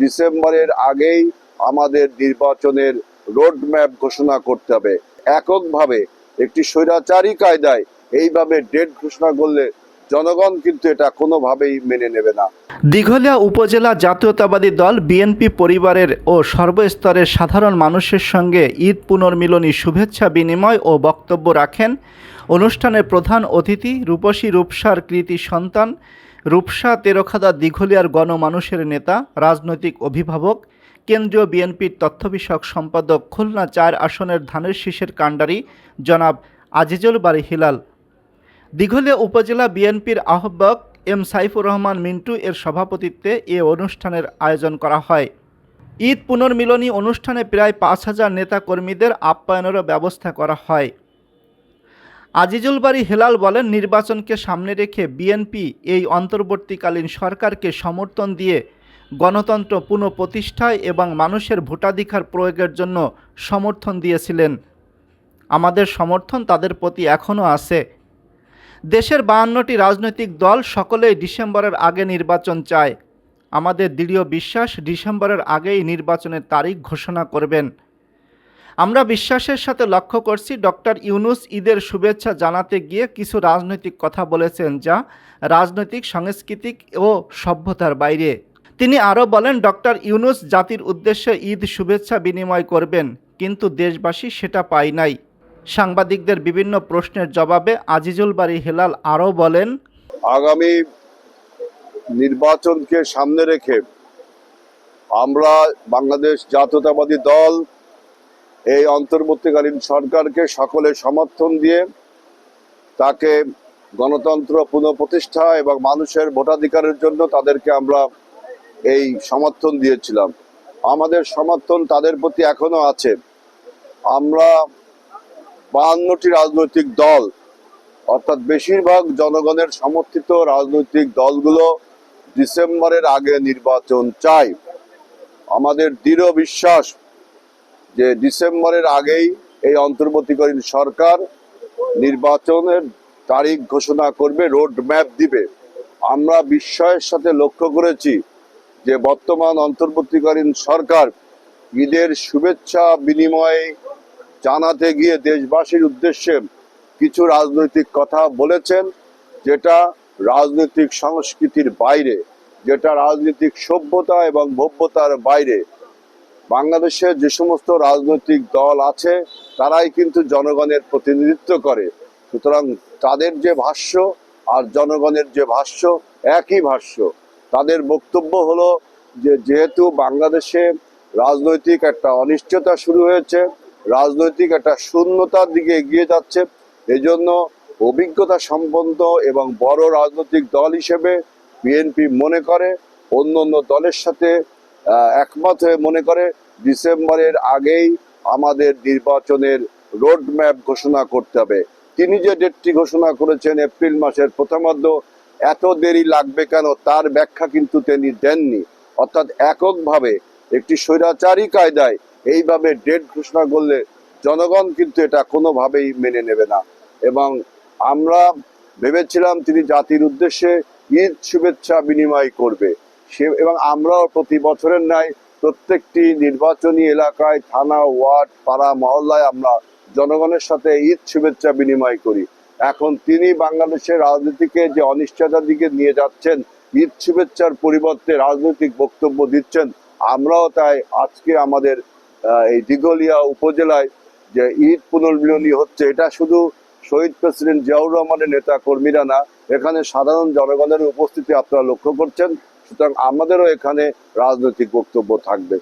ডিসেম্বরের আগেই আমাদের নির্বাচনের রোড ম্যাপ ঘোষণা করতে হবে। এককভাবে একটি স্বৈরাচারী কায়দায় এইভাবে ডেট ঘোষণা করলে জনগণ কিন্তু এটা কোনোভাবেই মেনে নেবে না। দীঘলিয়া উপজেলা জাতীয়তাবাদী দল, বিএনপি পরিবারের ও সর্বস্তরের সাধারণ মানুষের সঙ্গে ঈদ পুনর্মিলনী শুভেচ্ছা বিনিময় ও বক্তব্য রাখেন অনুষ্ঠানের প্রধান অতিথি রূপসী রূপসার কৃতি সন্তান রূপসা তেরোখাদা দিঘলিয়ার গণমানুষের নেতা, রাজনৈতিক অভিভাবক, কেন্দ্রীয় বিএনপির তথ্য বিষয়ক সম্পাদক খুলনা চার আসনের ধানের শীষের কাণ্ডারি জনাব আজিজুল বাড়ি হিলাল। দিঘলিয়া উপজেলা বিএনপির আহ্বায়ক এম সাইফুর রহমান মিন্টু এর সভাপতিত্বে এ অনুষ্ঠানের আয়োজন করা হয়। ঈদ পুনর্মিলনী অনুষ্ঠানে প্রায় পাঁচ হাজার নেতাকর্মীদের আপ্যায়নেরও ব্যবস্থা করা হয়। আজিজুল বাড়ি হেলাল বলেন, নির্বাচনকে সামনে রেখে বিএনপি এই অন্তর্বর্তীকালীন সরকারকে সমর্থন দিয়ে গণতন্ত্র পুনঃপ্রতিষ্ঠায় এবং মানুষের ভোটাধিকার প্রয়োগের জন্য সমর্থন দিয়েছিলেন। আমাদের সমর্থন তাদের প্রতি এখনও আছে। দেশের বাহান্নটি রাজনৈতিক দল সকলেই ডিসেম্বরের আগে নির্বাচন চায়। আমাদের দৃঢ় বিশ্বাস, ডিসেম্বরের আগেই নির্বাচনের তারিখ ঘোষণা করবেন। আমরা বিশ্বাসের সাথে লক্ষ্য করছি ডক্টর ইউনুস ঈদের শুভেচ্ছা জানাতে গিয়ে কিছু রাজনৈতিক কথা বলেছেন যা রাজনৈতিক, সাংস্কৃতিক ও সভ্যতার বাইরে। তিনি আরও বলেন, ডক্টর ইউনুস জাতির উদ্দেশ্যে ঈদ শুভেচ্ছা বিনিময় করবেন, কিন্তু দেশবাসী সেটা পায় নাই। সাংবাদিকদের বিভিন্ন প্রশ্নের জবাবে আজিজুল বাড়ি হেলাল আরও বলেন, আগামী নির্বাচনকে সামনে রেখে আমরা বাংলাদেশ জাতীয়তাবাদী দল এই অন্তর্বর্তীকালীন সরকারকে সকলে সমর্থন দিয়ে তাকে গণতন্ত্র পুনঃপ্রতিষ্ঠা এবং মানুষের ভোটাধিকারের জন্য তাদেরকে আমরা এই সমর্থন দিয়েছিলাম। আমাদের সমর্থন তাদের প্রতি এখনও আছে। আমরা বাহান্নটি রাজনৈতিক দল, অর্থাৎ বেশিরভাগ জনগণের সমর্থিত রাজনৈতিক দলগুলো ডিসেম্বরের আগে নির্বাচন চাই আমাদের দৃঢ় বিশ্বাস যে ডিসেম্বরের আগেই এই অন্তর্বর্তীকালীন সরকার নির্বাচনের তারিখ ঘোষণা করবে রোড ম্যাপ দিবে। আমরা বিস্ময়ের সাথে লক্ষ্য করেছি যে বর্তমান অন্তর্বর্তীকালীন সরকার ঈদের শুভেচ্ছা বিনিময়ে জানাতে গিয়ে দেশবাসীর উদ্দেশ্যে কিছু রাজনৈতিক কথা বলেছেন, যেটা রাজনৈতিক সংস্কৃতির বাইরে, যেটা রাজনৈতিক সভ্যতা এবং ভব্যতার বাইরে। বাংলাদেশে যে সমস্ত রাজনৈতিক দল আছে, তারাই কিন্তু জনগণের প্রতিনিধিত্ব করে। সুতরাং তাদের যে ভাষ্য আর জনগণের যে ভাষ্য একই ভাষ্য। তাদের বক্তব্য হলো যে, যেহেতু বাংলাদেশে রাজনৈতিক একটা অনিশ্চয়তা শুরু হয়েছে, রাজনৈতিক একটা শূন্যতার দিকে এগিয়ে যাচ্ছে, এজন্য অভিজ্ঞতা সম্পন্ন এবং বড় রাজনৈতিক দল হিসেবে বিএনপি মনে করে অন্য অন্য দলের সাথে একমত হয়ে মনে করে ডিসেম্বরের আগেই আমাদের নির্বাচনের রোড ম্যাপ ঘোষণা করতে হবে। তিনি যে ডেটটি ঘোষণা করেছেন এপ্রিল মাসের প্রথমার্ধ, এত দেরি লাগবে কেন তার ব্যাখ্যা কিন্তু তিনি দেননি। অর্থাৎ এককভাবে একটি স্বৈরাচারী কায়দায় এইভাবে ডেট ঘোষণা করলে জনগণ কিন্তু এটা কোনোভাবেই মেনে নেবে না। এবং আমরা ভেবেছিলাম তিনি জাতির উদ্দেশ্যে ঈদ শুভেচ্ছা বিনিময় করবে। সে এবং আমরাও প্রতি বছরের ন্যায় প্রত্যেকটি নির্বাচনী এলাকায়, থানা, ওয়ার্ড, পাড়া, মহল্লায় আমরা জনগণের সাথে ঈদ শুভেচ্ছা বিনিময় করি। এখন তিনি বাংলাদেশের রাজনীতিকে যে অনিশ্চয়তার দিকে নিয়ে যাচ্ছেন, ঈদ শুভেচ্ছার পরিবর্তে রাজনৈতিক বক্তব্য দিচ্ছেন, আমরাও তাই আজকে আমাদের এই দিঘলিয়া উপজেলায় যে ঈদ পুনর্মিলনী হচ্ছে, এটা শুধু শহীদ প্রেসিডেন্ট জিয়াউর রহমানের নেতা কর্মীরা না, এখানে সাধারণ জনগণের উপস্থিতি আপনারা লক্ষ্য করছেন। সুতরাং আমাদেরও এখানে রাজনৈতিক বক্তব্য থাকবে।